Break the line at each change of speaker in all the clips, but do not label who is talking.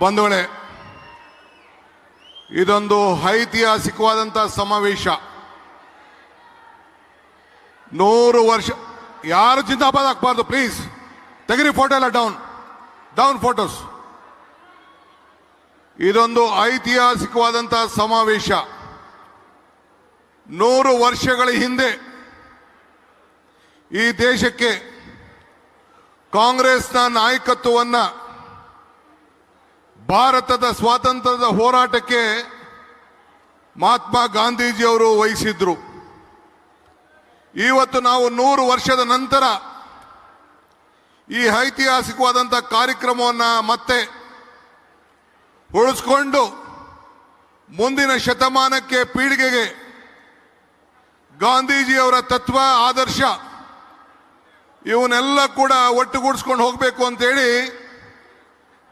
ಬಂಧುಗಳೇ, ಇದೊಂದು ಐತಿಹಾಸಿಕವಾದಂಥ ಸಮಾವೇಶ. ನೂರು ವರ್ಷ, ಯಾರು ಜಿಂದಾಬಾದ್ ಹಾಕ್ಬಾರ್ದು ಪ್ಲೀಸ್ ತೆಗಿರಿ ಫೋಟೋ ಎಲ್ಲ ಡೌನ್ ಡೌನ್ ಫೋಟೋಸ್ ಇದೊಂದು ಐತಿಹಾಸಿಕವಾದಂಥ ಸಮಾವೇಶ. ನೂರು ವರ್ಷಗಳ ಹಿಂದೆ ಈ ದೇಶಕ್ಕೆ ಕಾಂಗ್ರೆಸ್ನ ನಾಯಕತ್ವವನ್ನು ಭಾರತದ ಸ್ವಾತಂತ್ರ್ಯದ ಹೋರಾಟಕ್ಕೆ ಮಹಾತ್ಮ ಗಾಂಧೀಜಿಯವರು ವಹಿಸಿದ್ರು. ಇವತ್ತು ನಾವು ನೂರು ವರ್ಷದ ನಂತರ ಈ ಐತಿಹಾಸಿಕವಾದಂಥ ಕಾರ್ಯಕ್ರಮವನ್ನು ಮತ್ತೆ ಉಳಿಸ್ಕೊಂಡು ಮುಂದಿನ ಶತಮಾನಕ್ಕೆ ಪೀಳಿಗೆಗೆ ಗಾಂಧೀಜಿಯವರ ತತ್ವ, ಆದರ್ಶ ಇವನ್ನೆಲ್ಲ ಕೂಡ ಒಟ್ಟುಗೂಡಿಸ್ಕೊಂಡು ಹೋಗಬೇಕು ಅಂತೇಳಿ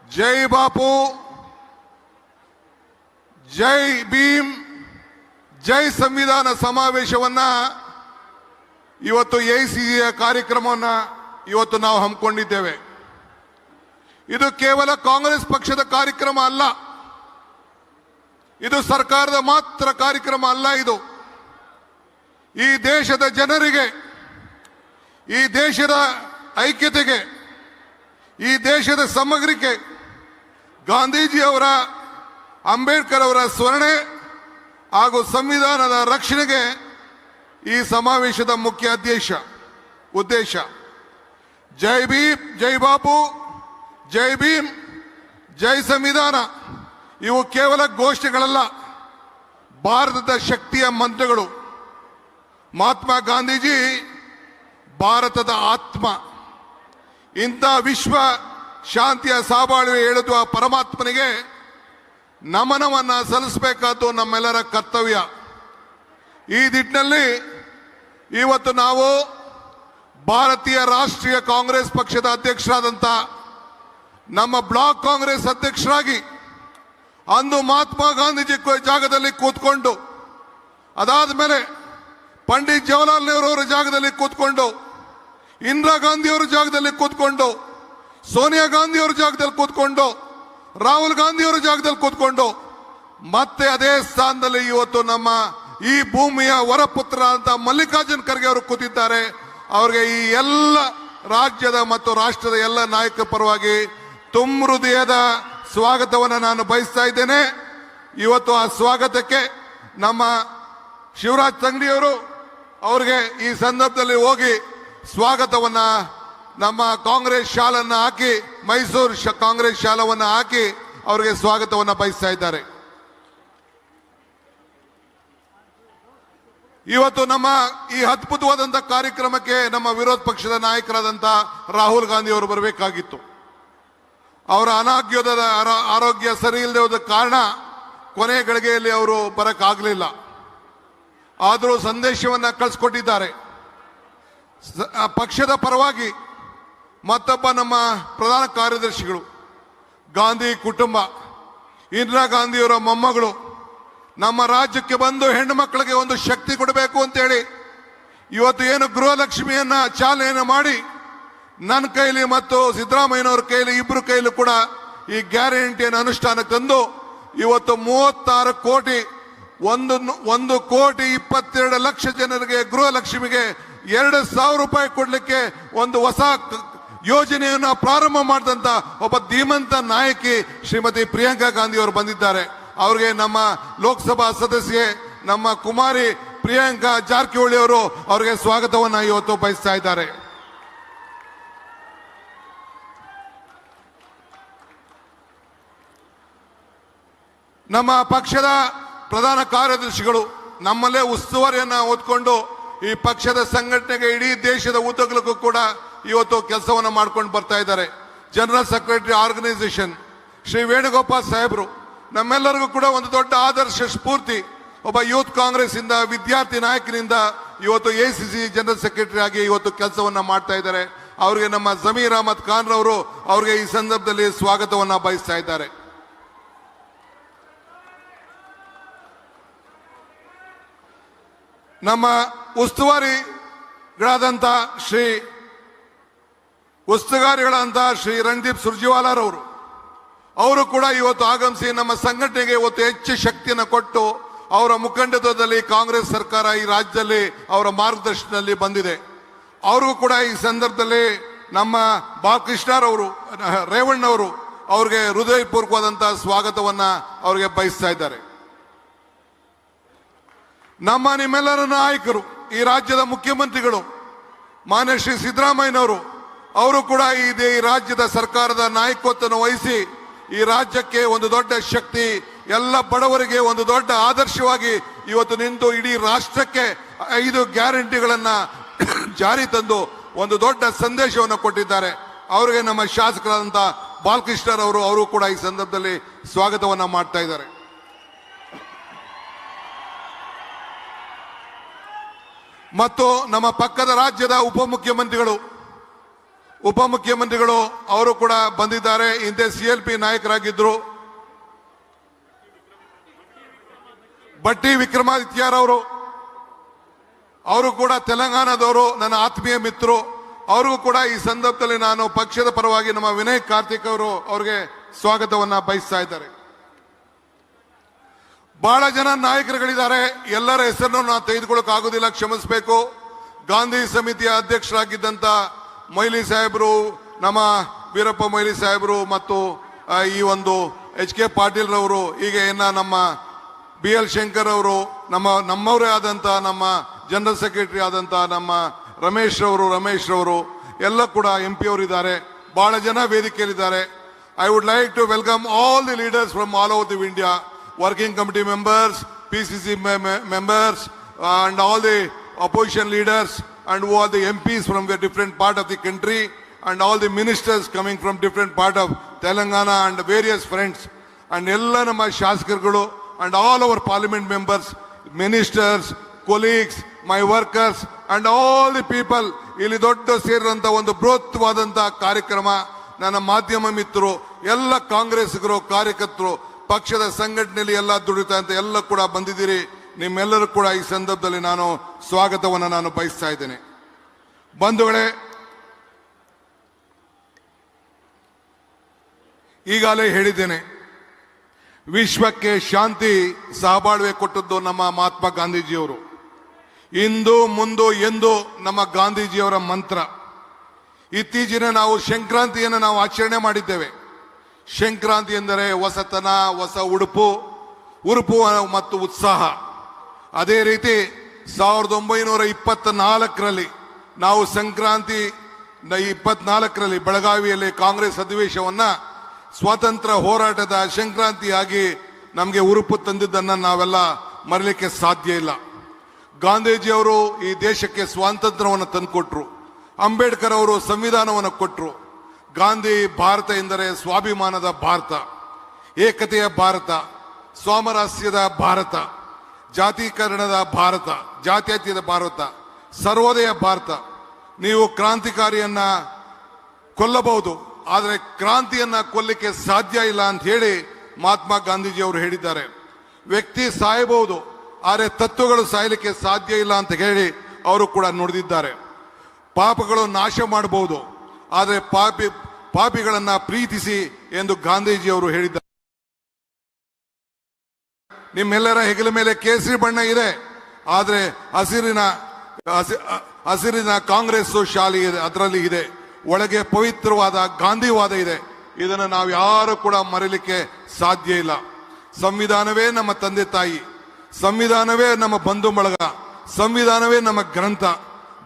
ಜೈ ಬಾಪು, ಜೈ ಭೀಮ್, ಜೈ ಸಂವಿಧಾನ ಸಮಾವೇಶವನ್ನ ಇವತ್ತು ಎ ಯ ಕಾರ್ಯಕ್ರಮವನ್ನ ಇವತ್ತು ನಾವು ಹಮ್ಮಿಕೊಂಡಿದ್ದೇವೆ. ಇದು ಕೇವಲ ಕಾಂಗ್ರೆಸ್ ಪಕ್ಷದ ಕಾರ್ಯಕ್ರಮ ಅಲ್ಲ. ಇದು ಸರ್ಕಾರದ ಮಾತ್ರ ಕಾರ್ಯಕ್ರಮ ಅಲ್ಲ ಇದು. ಈ ದೇಶದ ಜನರಿಗೆ, ಈ ದೇಶದ ಐಕ್ಯತೆಗೆ, ಈ ದೇಶದ ಸಮಗ್ರಕ್ಕೆ ಗಾಂಧೀಜಿಯವರ ಅಂಬೇಡ್ಕರ್ ಅವರ ಸ್ಮರಣೆ ಹಾಗೂ ಸಂವಿಧಾನದ ರಕ್ಷಣೆಗೆ ಈ ಸಮಾವೇಶದ ಮುಖ್ಯ ಉದ್ದೇಶ ಉದ್ದೇಶ. ಜೈ ಭೀಮ್, ಜೈ ಬಾಪು, ಜೈ ಭೀಮ್, ಜೈ ಸಂವಿಧಾನ. ಇವು ಕೇವಲ ಘೋಷಣೆಗಳಲ್ಲ, ಭಾರತದ ಶಕ್ತಿಯ ಮಂತ್ರಗಳು. ಮಹಾತ್ಮ ಗಾಂಧೀಜಿ ಭಾರತದ ಆತ್ಮ. ಇಂಥ ವಿಶ್ವ ಶಾಂತಿಯ ಸಾಬಾಳುವೆ ಆ ಪರಮಾತ್ಮನಿಗೆ ನಮನವನ್ನ ಸಲ್ಲಿಸಬೇಕಾದ್ದು ನಮ್ಮೆಲ್ಲರ ಕರ್ತವ್ಯ. ಈ ದಿಟ್ಟಿನಲ್ಲಿ ಇವತ್ತು ನಾವು ಭಾರತೀಯ ರಾಷ್ಟ್ರೀಯ ಕಾಂಗ್ರೆಸ್ ಪಕ್ಷದ ಅಧ್ಯಕ್ಷರಾದಂಥ ನಮ್ಮ ಬ್ಲಾಕ್ ಕಾಂಗ್ರೆಸ್ ಅಧ್ಯಕ್ಷರಾಗಿ ಅಂದು ಮಹಾತ್ಮ ಗಾಂಧೀಜಿ ಜಾಗದಲ್ಲಿ ಕೂತ್ಕೊಂಡು, ಅದಾದ ಮೇಲೆ ಪಂಡಿತ್ ಜವಾಹರ್ಲಾಲ್ ನೆಹರು ಅವರ ಜಾಗದಲ್ಲಿ ಕೂತ್ಕೊಂಡು, ಇಂದಿರಾ ಗಾಂಧಿಯವರ ಜಾಗದಲ್ಲಿ ಕೂತ್ಕೊಂಡು ಸೋನಿಯಾ ಗಾಂಧಿ ಅವರ ಜಾಗದಲ್ಲಿ ಕೂತ್ಕೊಂಡು, ರಾಹುಲ್ ಗಾಂಧಿ ಅವರ ಜಾಗದಲ್ಲಿ ಕೂತ್ಕೊಂಡು, ಮತ್ತೆ ಅದೇ ಸ್ಥಾನದಲ್ಲಿ ಇವತ್ತು ನಮ್ಮ ಈ ಭೂಮಿಯ ವರಪುತ್ರ ಅಂತ ಮಲ್ಲಿಕಾರ್ಜುನ್ ಖರ್ಗೆ ಅವರು ಕೂತಿದ್ದಾರೆ. ಅವರಿಗೆ ಈ ಎಲ್ಲ ರಾಜ್ಯದ ಮತ್ತು ರಾಷ್ಟ್ರದ ಎಲ್ಲ ನಾಯಕರ ಪರವಾಗಿ ತುಂಬ ಹೃದಯದ ಸ್ವಾಗತವನ್ನು ನಾನು ಬಯಸ್ತಾ ಇದ್ದೇನೆ. ಇವತ್ತು ಆ ಸ್ವಾಗತಕ್ಕೆ ನಮ್ಮ ಶಿವರಾಜ್ ತಂಗಡಿಯವರು ಅವರಿಗೆ ಈ ಸಂದರ್ಭದಲ್ಲಿ ಹೋಗಿ ಸ್ವಾಗತವನ್ನ ನಮ್ಮ ಕಾಂಗ್ರೆಸ್ ಶಾಲನ್ನ ಹಾಕಿ, ಮೈಸೂರು ಕಾಂಗ್ರೆಸ್ ಶಾಲವನ್ನ ಹಾಕಿ ಅವರಿಗೆ ಸ್ವಾಗತವನ್ನ ಬಯಸ್ತಾ ಇದ್ದಾರೆ. ಇವತ್ತು ನಮ್ಮ ಈ ಅದ್ಭುತವಾದಂತಹ ಕಾರ್ಯಕ್ರಮಕ್ಕೆ ನಮ್ಮ ವಿರೋಧ ಪಕ್ಷದ ನಾಯಕರಾದಂಥ ರಾಹುಲ್ ಗಾಂಧಿ ಅವರು ಬರಬೇಕಾಗಿತ್ತು. ಅವರ ಅನಾರೋಗ್ಯದ ಆರ- ಆರೋಗ್ಯ ಸರಿ ಇಲ್ಲದೆ ಕಾರಣ ಕೊನೆ ಗಳಿಗೆಯಲ್ಲಿ ಅವರು ಬರಕ್ಕಾಗಲಿಲ್ಲ. ಆದರೂ ಸಂದೇಶವನ್ನ ಕಳಿಸ್ಕೊಟ್ಟಿದ್ದಾರೆ. ಪಕ್ಷದ ಪರವಾಗಿ ಮತ್ತೊಬ್ಬ ನಮ್ಮ ಪ್ರಧಾನ ಕಾರ್ಯದರ್ಶಿಗಳು, ಗಾಂಧಿ ಕುಟುಂಬ, ಇಂದಿರಾ ಗಾಂಧಿಯವರ ಮೊಮ್ಮಗಳು, ನಮ್ಮ ರಾಜ್ಯಕ್ಕೆ ಬಂದು ಹೆಣ್ಣು ಮಕ್ಕಳಿಗೆ ಒಂದು ಶಕ್ತಿ ಕೊಡಬೇಕು ಅಂತೇಳಿ ಇವತ್ತು ಏನು ಗೃಹಲಕ್ಷ್ಮಿಯನ್ನ ಚಾಲನೆಯನ್ನು ಮಾಡಿ ನನ್ನ ಕೈಲಿ ಮತ್ತು ಸಿದ್ದರಾಮಯ್ಯನವ್ರ ಕೈಲಿ ಇಬ್ಬರು ಕೈಲಿ ಕೂಡ ಈ ಗ್ಯಾರಂಟಿಯನ್ನು ಅನುಷ್ಠಾನ ತಂದು ಇವತ್ತು ಮೂವತ್ತಾರು ಕೋಟಿ, ಒಂದು ಒಂದು ಕೋಟಿ ಇಪ್ಪತ್ತೆರಡು ಲಕ್ಷ ಜನರಿಗೆ ಗೃಹಲಕ್ಷ್ಮಿಗೆ ಎರಡು ಸಾವಿರ ರೂಪಾಯಿ ಕೊಡಲಿಕ್ಕೆ ಒಂದು ಹೊಸ ಯೋಜನೆಯನ್ನು ಪ್ರಾರಂಭ ಮಾಡಿದಂತ ಒಬ್ಬ ಧೀಮಂತ ನಾಯಕಿ ಶ್ರೀಮತಿ ಪ್ರಿಯಾಂಕಾ ಗಾಂಧಿ ಅವರು ಬಂದಿದ್ದಾರೆ. ಅವರಿಗೆ ನಮ್ಮ ಲೋಕಸಭಾ ಸದಸ್ಯೆ, ನಮ್ಮ ಕುಮಾರಿ ಪ್ರಿಯಾಂಕಾ ಜಾರಕಿಹೊಳಿ ಅವರು ಅವರಿಗೆ ಸ್ವಾಗತವನ್ನು ಇವತ್ತು ಬಯಸ್ತಾ ಇದ್ದಾರೆ. ನಮ್ಮ ಪಕ್ಷದ ಪ್ರಧಾನ ಕಾರ್ಯದರ್ಶಿಗಳು ನಮ್ಮಲ್ಲೇ ಉಸ್ತುವಾರಿಯನ್ನು ಓದ್ಕೊಂಡು ಈ ಪಕ್ಷದ ಸಂಘಟನೆಗೆ ಇಡೀ ದೇಶದ ಉದ್ದಗಲಕ್ಕೂ ಕೂಡ ಇವತ್ತು ಕೆಲಸವನ್ನು ಮಾಡ್ಕೊಂಡು ಬರ್ತಾ ಇದ್ದಾರೆ. General secretary organisation Shri Venugopal ಸಾಹೇಬರು, ನಮ್ಮೆಲ್ಲರಿಗೂ ಕೂಡ ಒಂದು ದೊಡ್ಡ ಆದರ್ಶ ಸ್ಫೂರ್ತಿ. ಒಬ್ಬ ಯೂತ್ ಕಾಂಗ್ರೆಸ್ ಇಂದ ವಿದ್ಯಾರ್ಥಿ ನಾಯಕನಿಂದ ಇವತ್ತು A C C general secretary ಆಗಿ ಇವತ್ತು ಕೆಲಸವನ್ನ ಮಾಡ್ತಾ ಇದ್ದಾರೆ. ಅವರಿಗೆ ನಮ್ಮ ಜಮೀರ್ ಅಹಮದ್ ಖಾನ್ ರವರು ಅವರಿಗೆ ಈ ಸಂದರ್ಭದಲ್ಲಿ ಸ್ವಾಗತವನ್ನ ಬಯಸ್ತಾ ಇದ್ದಾರೆ. ನಮ್ಮ ಉಸ್ತುವಾರಿಗಳಾದಂಥ ಶ್ರೀ ಉಸ್ತುವಾರಿಗಳಂತ ಶ್ರೀ ರಣದೀಪ್ ಸುರ್ಜಿವಾಲಾರವರು ಅವರು ಕೂಡ ಇವತ್ತು ಆಗಮಿಸಿ ನಮ್ಮ ಸಂಘಟನೆಗೆ ಇವತ್ತು ಹೆಚ್ಚು ಶಕ್ತಿಯನ್ನು ಕೊಟ್ಟು ಅವರ ಮುಖಂಡತ್ವದಲ್ಲಿ ಕಾಂಗ್ರೆಸ್ ಸರ್ಕಾರ ಈ ರಾಜ್ಯದಲ್ಲಿ ಅವರ ಮಾರ್ಗದರ್ಶನದಲ್ಲಿ ಬಂದಿದೆ. ಅವ್ರಿಗೂ ಕೂಡ ಈ ಸಂದರ್ಭದಲ್ಲಿ ನಮ್ಮ ಬಾಲಕೃಷ್ಣರವರು ರೇವಣ್ಣವರು ಅವ್ರಿಗೆ ಹೃದಯಪೂರ್ವಕವಾದಂತಹ ಸ್ವಾಗತವನ್ನ ಅವ್ರಿಗೆ ಬಯಸ್ತಾ ಇದ್ದಾರೆ. ನಮ್ಮ ನಿಮ್ಮೆಲ್ಲರ ನಾಯಕರು, ಈ ರಾಜ್ಯದ ಮುಖ್ಯಮಂತ್ರಿಗಳು, ಮಾನ್ಯ ಶ್ರೀ ಸಿದ್ದರಾಮಯ್ಯನವರು ಅವರು ಕೂಡ ಈ ಈ ರಾಜ್ಯದ ಸರ್ಕಾರದ ನಾಯಕತ್ವವನ್ನು ವಹಿಸಿ ಈ ರಾಜ್ಯಕ್ಕೆ ಒಂದು ದೊಡ್ಡ ಶಕ್ತಿ, ಎಲ್ಲ ಬಡವರಿಗೆ ಒಂದು ದೊಡ್ಡ ಆದರ್ಶವಾಗಿ ಇವತ್ತು ನಿಂತು ಇಡೀ ರಾಷ್ಟ್ರಕ್ಕೆ ಐದು ಗ್ಯಾರಂಟಿಗಳನ್ನ ಜಾರಿ ತಂದು ಒಂದು ದೊಡ್ಡ ಸಂದೇಶವನ್ನು ಕೊಟ್ಟಿದ್ದಾರೆ. ಅವರಿಗೆ ನಮ್ಮ ಶಾಸಕರಾದಂತ ಬಾಲಕೃಷ್ಣರವರು ಅವರು ಕೂಡ ಈ ಸಂದರ್ಭದಲ್ಲಿ ಸ್ವಾಗತವನ್ನ ಮಾಡ್ತಾ ಇದ್ದಾರೆ. ಮತ್ತು ನಮ್ಮ ಪಕ್ಕದ ರಾಜ್ಯದ ಉಪಮುಖ್ಯಮಂತ್ರಿಗಳು ಉಪಮುಖ್ಯಮಂತ್ರಿಗಳು ಅವರು ಕೂಡ ಬಂದಿದ್ದಾರೆ. ಹಿಂದೆ ಸಿ ಎಲ್ ಪಿ ನಾಯಕರಾಗಿದ್ರು. ಬಟ್ಟಿ ವಿಕ್ರಮಾದಿತ್ಯರವರು ಅವರು. ಕೂಡ ತೆಲಂಗಾಣದವರು, ನನ್ನ ಆತ್ಮೀಯ ಮಿತ್ರರು. ಅವ್ರಿಗೂ ಕೂಡ ಈ ಸಂದರ್ಭದಲ್ಲಿ ನಾನು ಪಕ್ಷದ ಪರವಾಗಿ ನಮ್ಮ ವಿನಯ್ ಕಾರ್ತಿಕ್ ಅವರು ಅವ್ರಿಗೆ ಸ್ವಾಗತವನ್ನ ಬಯಸ್ತಾ ಇದ್ದಾರೆ. ಬಹಳ ಜನ ನಾಯಕರುಗಳಿದ್ದಾರೆ. ಎಲ್ಲರ ಹೆಸರನ್ನು ನಾನು ತೆಗೆದುಕೊಳ್ಳಕ್ ಆಗುದಿಲ್ಲ ಕ್ಷಮಿಸಬೇಕು. ಗಾಂಧಿ ಸಮಿತಿಯ ಅಧ್ಯಕ್ಷರಾಗಿದ್ದಂತ ಮೊಯ್ಲಿ ಸಾಹೇಬರು ನಮ್ಮ ವೀರಪ್ಪ ಮೊಯ್ಲಿ ಸಾಹೇಬರು ಮತ್ತು ಈ ಒಂದು ಎಚ್ ಕೆ ಪಾಟೀಲ್ ರವರು ಹೀಗೆ ಇನ್ನ ನಮ್ಮ ಬಿ ಎಲ್ ಶಂಕರ್ ಅವರು ನಮ್ಮ ನಮ್ಮವರೇ ಆದಂಥ ನಮ್ಮ ಜನರಲ್ ಸೆಕ್ರೆಟರಿ ಆದಂಥ ನಮ್ಮ ರಮೇಶ್ ರವರು ರಮೇಶ್ ರವರು ಎಲ್ಲ ಕೂಡ ಎಂ ಪಿ ಅವರು ಇದ್ದಾರೆ ಬಹಳ ಜನ ವೇದಿಕೆಯಲ್ಲಿದ್ದಾರೆ. I would like to welcome all the leaders from all over the India working committee members P C C members and all the opposition leaders, and who are the MPs from the different part of the country, and all the ministers coming from different part of Telangana and various friends, and ಎಲ್ಲ ನಮ್ಮ ಶಾಸಕರುಗಳು and all our parliament members, ministers, colleagues, my workers, and all the people ಇಲ್ಲಿ ದೊಡ್ಡ ಸೇರಿದಂಥ ಒಂದು ಬೃಹತ್ವಾದಂತ ಕಾರ್ಯಕ್ರಮ ನನ್ನ ಮಾಧ್ಯಮ ಮಿತ್ರರು ಎಲ್ಲ ಕಾಂಗ್ರೆಸ್ಗರು ಕಾರ್ಯಕರ್ತರು ಪಕ್ಷದ ಸಂಘಟನೆಯಲ್ಲಿ ಎಲ್ಲ ದುಡಿತಾ ಅಂತ ಎಲ್ಲ ಕೂಡ ಬಂದಿದ್ದೀರಿ ನಿಮ್ಮೆಲ್ಲರೂ ಕೂಡ ಈ ಸಂದರ್ಭದಲ್ಲಿ ನಾನು ಸ್ವಾಗತವನ್ನು ನಾನು ಬಯಸ್ತಾ ಇದ್ದೇನೆ. ಬಂಧುಗಳೇ, ಈಗಾಗಲೇ ಹೇಳಿದ್ದೇನೆ, ವಿಶ್ವಕ್ಕೆ ಶಾಂತಿ ಸಹಬಾಳ್ವೆ ಕೊಟ್ಟದ್ದು ನಮ್ಮ ಮಹಾತ್ಮ ಗಾಂಧೀಜಿಯವರು. ಇಂದು, ಮುಂದು, ಎಂದು ನಮ್ಮ ಗಾಂಧೀಜಿಯವರ ಮಂತ್ರ. ಇತ್ತೀಚಿನ ನಾವು ಸಂಕ್ರಾಂತಿಯನ್ನು ನಾವು ಆಚರಣೆ ಮಾಡಿದ್ದೇವೆ. ಸಂಕ್ರಾಂತಿ ಎಂದರೆ ಹೊಸತನ, ಹೊಸ ಉಡುಪು ಉರುಪು ಮತ್ತು ಉತ್ಸಾಹ. ಅದೇ ರೀತಿ ಸಾವಿರದ ಒಂಬೈನೂರ ಇಪ್ಪತ್ತ ನಾಲ್ಕರಲ್ಲಿ ನಾವು ಸಂಕ್ರಾಂತಿ ಇಪ್ಪತ್ನಾಲ್ಕರಲ್ಲಿ ಬೆಳಗಾವಿಯಲ್ಲಿ ಕಾಂಗ್ರೆಸ್ ಅಧಿವೇಶವನ್ನ ಸ್ವಾತಂತ್ರ್ಯ ಹೋರಾಟದ ಸಂಕ್ರಾಂತಿಯಾಗಿ ನಮಗೆ ಉರುಪು ತಂದಿದ್ದನ್ನ ನಾವೆಲ್ಲ ಮರಲಿಕ್ಕೆ ಸಾಧ್ಯ ಇಲ್ಲ. ಗಾಂಧೀಜಿಯವರು ಈ ದೇಶಕ್ಕೆ ಸ್ವಾತಂತ್ರ್ಯವನ್ನು ತಂದುಕೊಟ್ರು. ಅಂಬೇಡ್ಕರ್ ಅವರು ಸಂವಿಧಾನವನ್ನು ಕೊಟ್ಟರು ಗಾಂಧಿ ಭಾರತ ಎಂದರೆ ಸ್ವಾಭಿಮಾನದ ಭಾರತ, ಏಕತೆಯ ಭಾರತ, ಸಾಮರಸ್ಯದ ಭಾರತ. ಜಾತೀಕರಣದ ಭಾರತ, ಜಾತ್ಯತೀತ ಭಾರತ, ಸರ್ವೋದಯ ಭಾರತ. ನೀವು ಕ್ರಾಂತಿಕಾರಿಯನ್ನ ಕೊಲ್ಲಬಹುದು, ಆದರೆ ಕ್ರಾಂತಿಯನ್ನ ಕೊಲ್ಲಕ್ಕೆ ಸಾಧ್ಯ ಇಲ್ಲ ಅಂತ ಹೇಳಿ ಮಹಾತ್ಮ ಗಾಂಧೀಜಿ ಅವರು ಹೇಳಿದ್ದಾರೆ. ವ್ಯಕ್ತಿ ಸಾಯಬಹುದು, ಆದರೆ ತತ್ವಗಳು ಸಾಯಲಿಕ್ಕೆ ಸಾಧ್ಯ ಇಲ್ಲ ಅಂತ ಹೇಳಿ ಅವರು ಕೂಡ ನುಡಿದಿದ್ದಾರೆ. ಪಾಪಗಳು ನಾಶ ಮಾಡಬಹುದು, ಆದರೆ ಪಾಪಿ, ಪಾಪಿಗಳನ್ನ ಪ್ರೀತಿಸಿ ಎಂದು ಗಾಂಧೀಜಿ ಅವರು ಹೇಳಿದ್ದಾರೆ. ನಿಮ್ಮೆಲ್ಲರ ಹೆಗಲ ಮೇಲೆ ಕೇಸರಿ ಬಣ್ಣ ಇದೆ. ಆದರೆ ಹಸಿರಿನ, ಹಸಿ- ಹಸಿರಿನ ಕಾಂಗ್ರೆಸ್ ಶಾಲೆ ಇದೆ, ಅದರಲ್ಲಿ ಇದೆ. ಒಳಗೆ ಪವಿತ್ರವಾದ ಗಾಂಧಿವಾದ ಇದೆ. ಇದನ್ನು ನಾವು ಯಾರು ಕೂಡ ಮರೀಲಿಕ್ಕೆ ಸಾಧ್ಯ ಇಲ್ಲ. ಸಂವಿಧಾನವೇ ನಮ್ಮ ತಂದೆ ತಾಯಿ. ಸಂವಿಧಾನವೇ ನಮ್ಮ ಬಂಧು ಬಳಗ. ಸಂವಿಧಾನವೇ ನಮ್ಮ ಗ್ರಂಥ.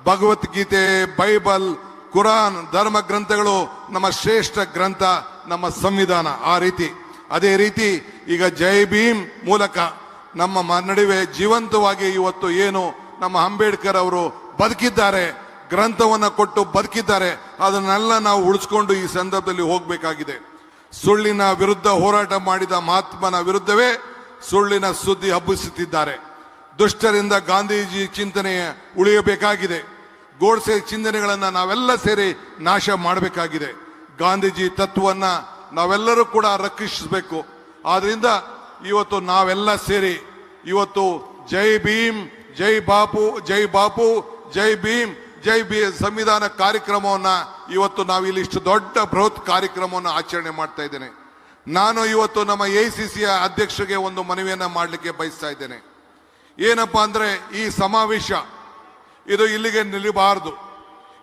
ಭಗವದ್ಗೀತೆ, ಬೈಬಲ್, ಕುರಾನ್, ಧರ್ಮ ಗ್ರಂಥಗಳು ನಮ್ಮ ಶ್ರೇಷ್ಠ ಗ್ರಂಥ, ನಮ್ಮ ಸಂವಿಧಾನ. ಆ ರೀತಿ. ಅದೇ ರೀತಿ ಈಗ ಜೈ ಭೀಮ್ ಮೂಲಕ ನಮ್ಮ ನಡುವೆ ಜೀವಂತವಾಗಿ ಇವತ್ತು ಏನು ನಮ್ಮ ಅಂಬೇಡ್ಕರ್ ಅವರು ಬದುಕಿದ್ದಾರೆ, ಗ್ರಂಥವನ್ನ ಕೊಟ್ಟು ಬದುಕಿದ್ದಾರೆ, ಅದನ್ನೆಲ್ಲ ನಾವು ಉಳಿಸ್ಕೊಂಡು ಈ ಸಂದರ್ಭದಲ್ಲಿ ಹೋಗಬೇಕಾಗಿದೆ. ಸುಳ್ಳಿನ ವಿರುದ್ಧ ಹೋರಾಟ ಮಾಡಿದ ಮಹಾತ್ಮನ ವಿರುದ್ಧವೇ ಸುಳ್ಳಿನ ಸುದ್ದಿ ಹಬ್ಬಿಸುತ್ತಿದ್ದಾರೆ. ದುಷ್ಟರಿಂದ ಗಾಂಧೀಜಿ ಚಿಂತನೆ ಉಳಿಯಬೇಕಾಗಿದೆ. ಗೋಡ್ಸೆ ಚಿಂತನೆಗಳನ್ನು ನಾವೆಲ್ಲ ಸೇರಿ ನಾಶ ಮಾಡಬೇಕಾಗಿದೆ. ಗಾಂಧೀಜಿ ತತ್ವವನ್ನ ನಾವೆಲ್ಲರೂ ಕೂಡ ರಕ್ಷಿಸಬೇಕು. ಆದ್ರಿಂದ ಇವತ್ತು ನಾವೆಲ್ಲ ಸೇರಿ ಇವತ್ತು ಜೈ ಭೀಮ್, ಜೈ ಬಾಪು ಜೈ ಬಾಪು, ಜೈ ಭೀಮ್, ಜೈ ಬಿ ಸಂವಿಧಾನ ಕಾರ್ಯಕ್ರಮವನ್ನ ಇವತ್ತು ನಾವು ಇಲ್ಲಿ ಇಷ್ಟು ದೊಡ್ಡ ಬೃಹತ್ ಕಾರ್ಯಕ್ರಮವನ್ನು ಆಚರಣೆ ಮಾಡ್ತಾ ಇದ್ದೇನೆ. ನಾನು ಇವತ್ತು ನಮ್ಮ ಎ ಸಿ ಸಿಯ ಅಧ್ಯಕ್ಷರಿಗೆ ಒಂದು ಮನವಿಯನ್ನು ಮಾಡಲಿಕ್ಕೆ ಬಯಸ್ತಾ ಇದ್ದೇನೆ. ಏನಪ್ಪಾ ಅಂದ್ರೆ ಈ ಸಮಾವೇಶ ಇದು ಇಲ್ಲಿಗೆ ನಿಲ್ಲಬಾರದು.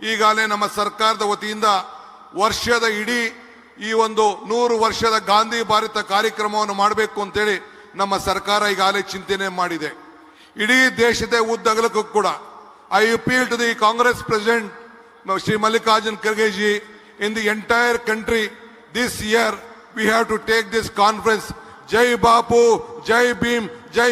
ಈಗಾಗಲೇ ನಮ್ಮ ಸರ್ಕಾರದ ವತಿಯಿಂದ ವರ್ಷದ ಇಡೀ ಈ ಒಂದು ನೂರು ವರ್ಷದ ಗಾಂಧಿ ಭಾರತ ಕಾರ್ಯಕ್ರಮವನ್ನು ಮಾಡಬೇಕು ಅಂತೇಳಿ ನಮ್ಮ ಸರ್ಕಾರ ಈಗಾಗಲೇ ಚಿಂತನೆ ಮಾಡಿದೆ. ಇಡೀ ದೇಶದ ಉದ್ದಗಲಕ್ಕೂ ಕೂಡ I appeal to the Congress president Shri Mallikarjun Khargeji in the entire country this year we have to take this conference Jai Bapu, Jai Bhim, Jai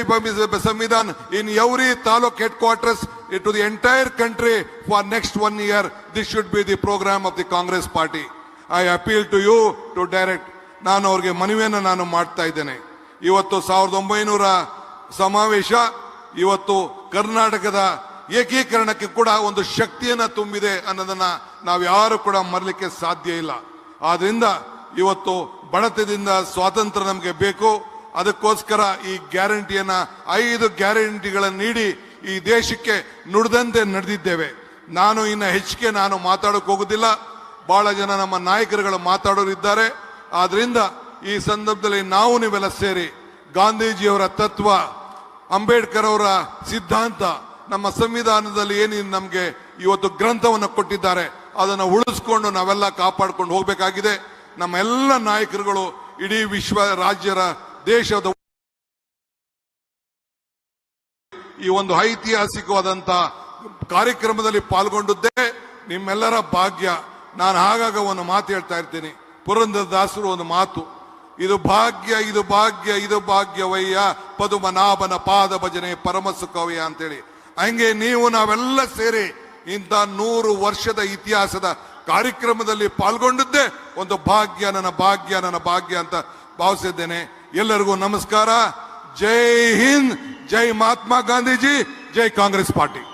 Samvidhan in every taluk headquarters to the entire country for next one year this should be the program of the Congress party I appeal to you to direct ನಾನು ಅವ್ರಿಗೆ ಮನವಿಯನ್ನು ನಾನು ಮಾಡ್ತಾ ಇದ್ದೇನೆ. ಇವತ್ತು ಸಾವಿರದ ಒಂಬೈನೂರ ಸಮಾವೇಶ, ಇವತ್ತು ಕರ್ನಾಟಕದ ಏಕೀಕರಣಕ್ಕೆ ಕೂಡ ಒಂದು ಶಕ್ತಿಯನ್ನು ತುಂಬಿದೆ ಅನ್ನೋದನ್ನು ನಾವು ಯಾರು ಕೂಡ ಮರಲಿಕ್ಕೆ ಸಾಧ್ಯ ಇಲ್ಲ. ಆದ್ದರಿಂದ ಇವತ್ತು ಬಡತದಿಂದ ಸ್ವಾತಂತ್ರ್ಯ ನಮಗೆ ಬೇಕು. ಅದಕ್ಕೋಸ್ಕರ ಈ ಗ್ಯಾರಂಟಿಯನ್ನ, ಐದು ಗ್ಯಾರಂಟಿಗಳನ್ನು ನೀಡಿ ಈ ದೇಶಕ್ಕೆ ನುಡಿದಂತೆ ನಡೆದಿದ್ದೇವೆ. ನಾನು ಇನ್ನು ಹೆಚ್ಚಿಗೆ ನಾನು ಮಾತಾಡೋಕೆ ಹೋಗುದಿಲ್ಲ. ಬಹಳ ಜನ ನಮ್ಮ ನಾಯಕರುಗಳು ಮಾತಾಡೋರಿದ್ದಾರೆ. ಆದ್ರಿಂದ ಈ ಸಂದರ್ಭದಲ್ಲಿ ನಾವು ನೀವೆಲ್ಲ ಸೇರಿ ಗಾಂಧೀಜಿಯವರ ತತ್ವ, ಅಂಬೇಡ್ಕರ್ ಅವರ ಸಿದ್ಧಾಂತ, ನಮ್ಮ ಸಂವಿಧಾನದಲ್ಲಿ ಏನು ನಮಗೆ ಇವತ್ತು ಗ್ರಂಥವನ್ನು ಕೊಟ್ಟಿದ್ದಾರೆ, ಅದನ್ನು ಉಳಿಸ್ಕೊಂಡು ನಾವೆಲ್ಲ ಕಾಪಾಡ್ಕೊಂಡು ಹೋಗಬೇಕಾಗಿದೆ. ನಮ್ಮ ಎಲ್ಲ ನಾಯಕರುಗಳು ಇಡೀ ವಿಶ್ವ ರಾಜ್ಯರ ದೇಶದ ಈ ಒಂದು ಐತಿಹಾಸಿಕವಾದಂತ ಕಾರ್ಯಕ್ರಮದಲ್ಲಿ ಪಾಲ್ಗೊಂಡಿದ್ದೇ ನಿಮ್ಮೆಲ್ಲರ ಭಾಗ್ಯ. ನಾನು ಆಗಾಗ ಒಂದು ಮಾತು ಹೇಳ್ತಾ ಇರ್ತೀನಿ. ಪುರಂದರ ದಾಸರು ಒಂದು ಮಾತು. ಇದು ಭಾಗ್ಯ ಇದು ಭಾಗ್ಯ, ಇದು ಭಾಗ್ಯವಯ್ಯ, ಪದುಮನಾಭನ ಪಾದ ಭಜನೆ ಪರಮ ಸುಖವಯ್ಯ ಅಂತೇಳಿ. ಹಂಗೆ ನೀವು ನಾವೆಲ್ಲ ಸೇರಿ ಇಂಥ ನೂರು ವರ್ಷದ ಇತಿಹಾಸದ ಕಾರ್ಯಕ್ರಮದಲ್ಲಿ ಪಾಲ್ಗೊಂಡಿದ್ದೇ ಒಂದು ಭಾಗ್ಯ, ನನ್ನ ಭಾಗ್ಯ ನನ್ನ ಭಾಗ್ಯ ಅಂತ ಭಾವಿಸಿದ್ದೇನೆ. ಎಲ್ಲರಿಗೂ ನಮಸ್ಕಾರ. Jai Hind, Jai Mahatma Gandhiji, Jai Congress party.